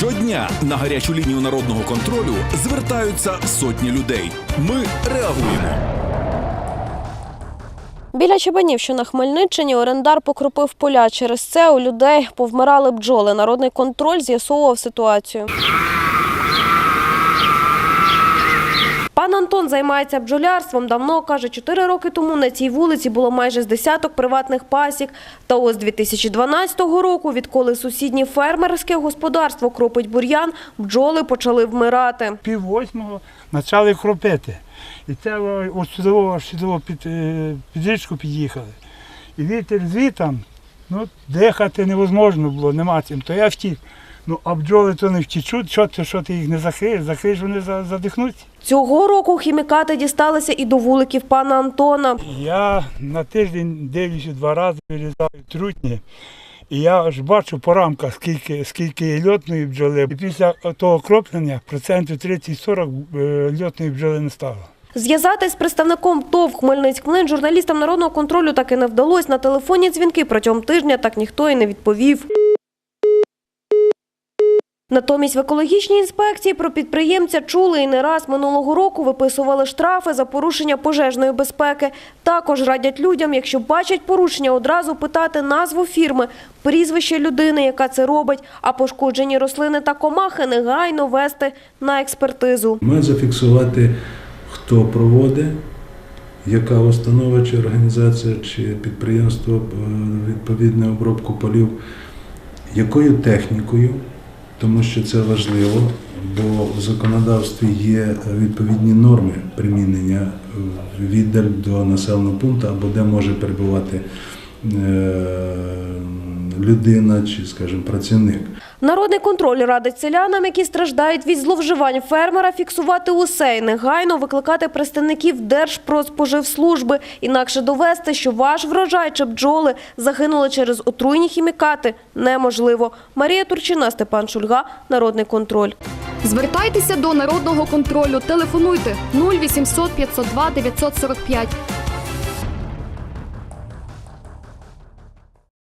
Щодня на гарячу лінію народного контролю звертаються сотні людей. Ми реагуємо. Біля Чебанів, що на Хмельниччині, орендар покропив поля. Через це у людей повмирали бджоли. Народний контроль з'ясовував ситуацію. Антон займається бджолярством. Давно каже, чотири роки тому на цій вулиці було майже з десяток приватних пасік. Та ось 2012 року, відколи сусіднє фермерське господарство кропить бур'ян, бджоли почали вмирати. пів восьмого почали хропити. І це ось сюди під, е, під річку під'їхали. І вітер звітом, ну, дихати невозможно було, нема цим, то я втік. Ну, а бджоли то не втічуть, що ти, що ти їх не закриєш, закриєш, вони за- задихнуться. Цього року хімікати дісталися і до вуликів пана Антона. Я на тиждень дивлюся два рази, вилізаю трутні. І я аж бачу по рамках, скільки, скільки є льотної бджоли. І після того кроплення процентів 30-40 е, льотної бджоли не стало. Зв'язатись з представником ТОВ Хмельницькмлин журналістам народного контролю так і не вдалося. На телефонні дзвінки протягом тижня так ніхто і не відповів. Натомість в екологічній інспекції про підприємця чули і не раз минулого року виписували штрафи за порушення пожежної безпеки. Також радять людям, якщо бачать порушення, одразу питати назву фірми, прізвище людини, яка це робить, а пошкоджені рослини та комахи негайно вести на експертизу. Має зафіксувати, хто проводить, яка установа чи організація чи підприємство е, відповідне обробку полів, якою технікою, тому що це важливо, бо в законодавстві є відповідні норми примінення від віддаль до населеного пункту або де може перебувати е, людина чи, скажімо, працівник. Народний контроль радить селянам, які страждають від зловживань фермера, фіксувати усе і негайно викликати представників Держпродспоживслужби, інакше довести, що ваш врожай чи бджоли загинули через отруйні хімікати, неможливо. Марія Турчина, Степан Шульга, Народний контроль. Звертайтеся до народного контролю. Телефонуйте 0800 502 945.